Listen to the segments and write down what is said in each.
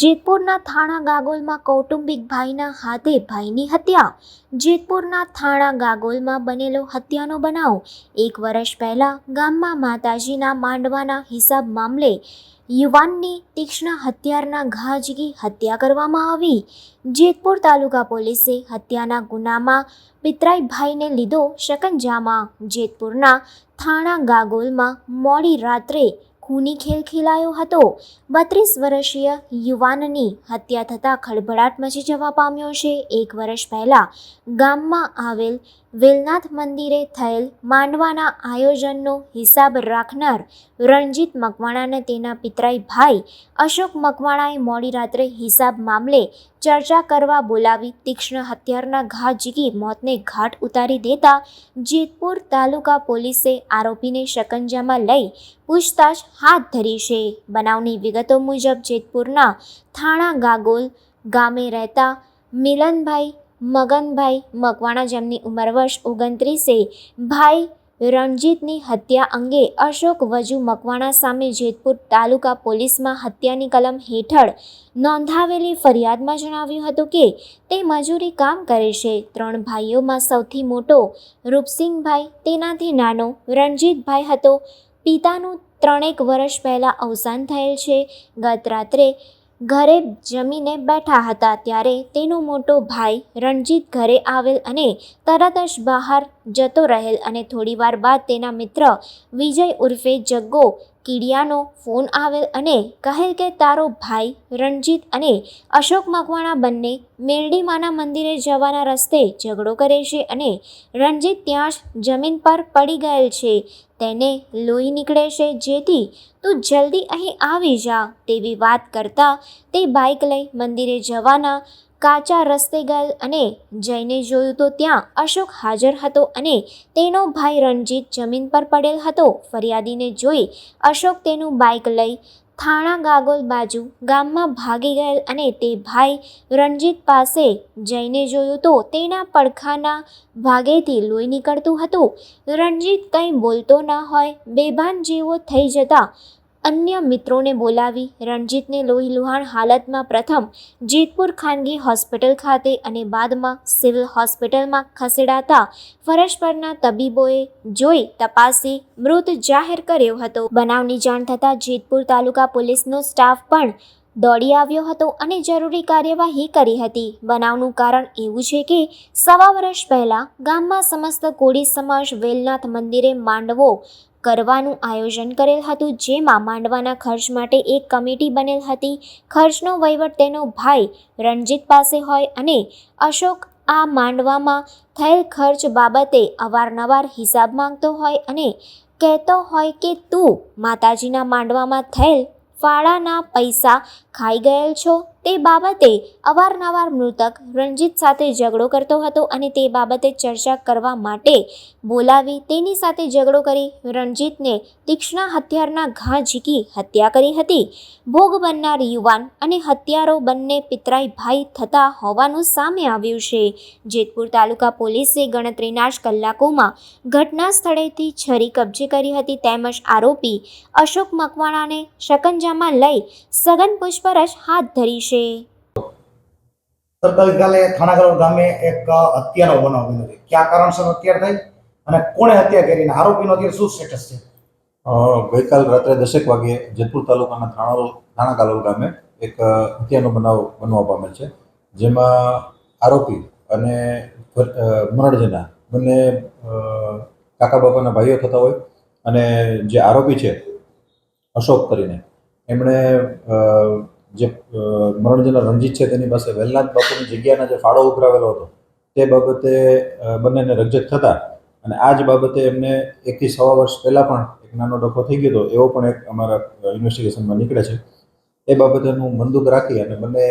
જેતપુરના થાણા ગાગોલમાં કૌટુંબિક ભાઈના હાથે ભાઈની હત્યા. જેતપુરના થાણા ગાગોલમાં બનેલો હત્યાનો બનાવ. એક વર્ષ પહેલા ગામમાં માતાજીના માંડવાના હિસાબ મામલે યુવાનની તીક્ષ્ણ હત્યારના ઘા હત્યા કરવામાં આવી. જેતપુર તાલુકા પોલીસે હત્યાના ગુનામાં પિતરાઈ ભાઈને લીધો શકંજામાં. જેતપુરના થાણા ગાગોલમાં મોડી રાત્રે ખૂની ખેલ ખેલાયો હતો. બત્રીસ વર્ષીય યુવાનની હત્યા થતાં ખળભળાટ મચી જવા પામ્યો છે. એક વર્ષ પહેલાં ગામમાં આવેલ વેલનાથ મંદિરે થયેલ માંડવાના આયોજનનો હિસાબ રાખનાર રણજીત મકવાણાને તેના પિતરાઈ ભાઈ અશોક મકવાણાએ મોડી રાત્રે હિસાબ મામલે ચર્ચા કરવા બોલાવી તીક્ષ્ણ હત્યારના ઘા ઝીકી મોતને ઘાટ ઉતારી દેતા જેતપુર તાલુકા પોલીસે આરોપીને શકંજામાં લઈ પૂછતાછ હાથ ધરી છે. બનાવની વિગતો મુજબ જેતપુરના થાણા ગાગોલ ગામે રહેતા મિલનભાઈ મગનભાઈ મકવાણા જેમની ઉંમર વર્ષ ઓગણત્રીસે, ભાઈ રણજીતની હત્યા અંગે અશોક વજુ મકવાણા સામે જેતપુર તાલુકા પોલીસમાં હત્યાની કલમ હેઠળ નોંધાવેલી ફરિયાદમાં જણાવ્યું હતું કે, તે મજૂરી કામ કરે છે. ત્રણ ભાઈઓમાં સૌથી મોટો રૂપસિંહભાઈ, તેનાથી નાનો રણજીતભાઈ હતો. પિતાનું ત્રણેક વર્ષ પહેલાં અવસાન થયેલ છે. ગત રાત્રે ઘરે જમીને બેઠા હતા ત્યારે તેનો મોટો ભાઈ રણજીત ઘરે આવેલ અને તરત જ બહાર જતો રહેલ અને થોડીવાર બાદ તેના મિત્ર વિજય ઉર્ફે જગ્ગો કીડિયાનો ફોન આવેલ અને કહેલ કે તારો ભાઈ, રણજીત અને અશોક મકવાણા બંને મેરડીમાના મંદિરે જવાના રસ્તે ઝઘડો કરે છે અને રણજીત ત્યાં જ જમીન પર પડી ગયેલ છે. તેને લોહી નીકળે છે, જેથી તું જલ્દી અહીં આવી જા તેવી વાત કરતાં તે બાઇક લઈ મંદિરે જવાના કાચા રસ્તે ગયેલ અને જઈને જોયું તો ત્યાં અશોક હાજર હતો અને તેનો ભાઈ રણજીત જમીન પર પડેલ હતો. ફરિયાદીને જોઈ અશોક તેનું બાઇક લઈ થાણા ગાગોલ બાજુ ગામમાં ભાગી ગયેલ અને તે ભાઈ રણજીત પાસે જઈને જોયું તો તેના પડખાના ભાગેથી લોહી નીકળતું હતું. રણજીત કંઈ બોલતો ન હોય, બેભાન જેવો થઈ જતા અન્ય મિત્રોને બોલાવી રણજીતને લોહી લુહાણ હાલતમાં પ્રથમ જેતપુર ખાનગી હોસ્પિટલ ખાતે અને બાદમાં સિવિલ હોસ્પિટલમાં ખસેડાતા ફરજ પરના તબીબોએ જોઈ તપાસી મૃત જાહેર કર્યો હતો. બનાવની જાણ થતાં જેતપુર તાલુકા પોલીસનો સ્ટાફ પણ દોડી આવ્યો હતો અને જરૂરી કાર્યવાહી કરી હતી. બનાવનું કારણ એવું છે કે, સવા વર્ષ પહેલાં ગામમાં સમસ્ત કોળી સમાજ વેલનાથ મંદિરે માંડવો કરવાનું આયોજન કરેલ હતું, જેમાં માંડવાના ખર્ચ માટે એક કમિટી બનેલ હતી. ખર્ચનો વહીવટ તેનો ભાઈ રણજીત પાસે હોય અને અશોક આ માંડવામાં થયેલ ખર્ચ બાબતે અવારનવાર હિસાબ માંગતો હોય અને કહેતો હોય કે, તું માતાજીના માંડવામાં થયેલ ફાળાના પૈસા ખાઈ ગયેલ છો? તે બાબતે અવારનવાર મૃતક રણજીત સાથે ઝઘડો કરતો હતો અને તે બાબતે ચર્ચા કરવા માટે બોલાવી તેની સાથે ઝઘડો કરી રણજીતને તીક્ષ્ણ હથિયારના ઘા ઝીકી હત્યા કરી હતી. ભોગ બનનાર યુવાન અને હત્યારો બંને પિતરાઈ ભાઈ થતા હોવાનું સામે આવ્યું છે. જેતપુર તાલુકા પોલીસે ગણતરીના જ કલાકોમાં ઘટના સ્થળેથી છરી કબજે કરી હતી તેમજ આરોપી અશોક મકવાણાને શકંજામાં લઈ સઘન પૂછપરછ હાથ ધરી છે. સર ગઈકાલે થાણાગર ગામે એક હત્યાનો બનાવ બન્યો છે. કયા કારણસર હત્યા થઈ અને કોણે હત્યા કરીને આરોપીનો અત્યારે શું સ્ટેટસ છે? ગઈકાલ રાત્રે દસેક વાગ્યે જેતપુર તાલુકાના થાણા થાણા કાલોલ ગામે એક હત્યાનો બનાવ બનવા પામેલ છે. જેમાં આરોપી અને મરણજના બંને અ, કાકા બાપાના ભાઈઓ થતા હોય અને જે આરોપી છે અશોક કરીને એમણે અ, જે અ, મરણજના રણજીત છે તેની પાસે વેલનાથ બાપુની જગ્યાના જે ફાળો ઉભરાવેલો હતો તે બાબતે બંનેને રજત થતા અને આ જ બાબતે એમને એકથી સવા વર્ષ પહેલાં પણ એક નાનો ડખો થઈ ગયો હતો એવો પણ એક અમારા ઇન્વેસ્ટિગેશનમાં નીકળે છે. એ બાબતેનું બંદૂક રાખી અને બંને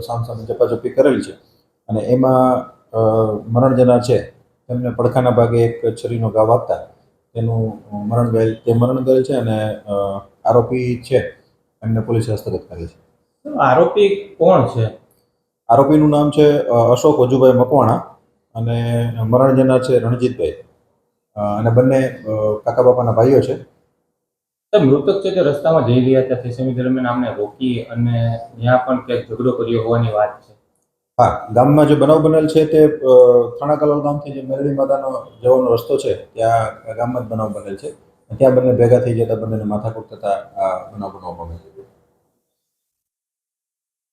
સામસામે ઝપાઝપી કરેલી છે. અને એમાં મરણજના છે તેમને પડખાના ભાગે એક છરીનો ઘાવ આપતા તેનું મરણ ગયેલ તે મરણ ગયેલ છે અને આરોપી છે એમને પોલીસે હસ્તગત કરી છે. આરોપી કોણ છે? આરોપીનું નામ છે અશોક વજુભાઈ મકવાણા અને મરણ જનાર છે રણજીતભાઈ. અને બંને કાકા બાપાના ભાઈઓ છે. મૃતક છે તે રસ્તામાં જઈ રહ્યા હતા તે સમય દરમિયાન આમને રોકી અને ત્યાં પણ ક્યાંક ઝઘડો કર્યો હોવાની વાત છે. હા ગામમાં જે બનાવ બનેલ છે તે થાણા કલોલ ગામથી જે મેરડી માતાનો જવાનો રસ્તો છે ત્યાં ગામમાં જ બનાવ બનેલ છે. ત્યાં બંને ભેગા થઈ જતા બંનેને માથાકૂટ થતા આ બનાવ બનવા પામેલ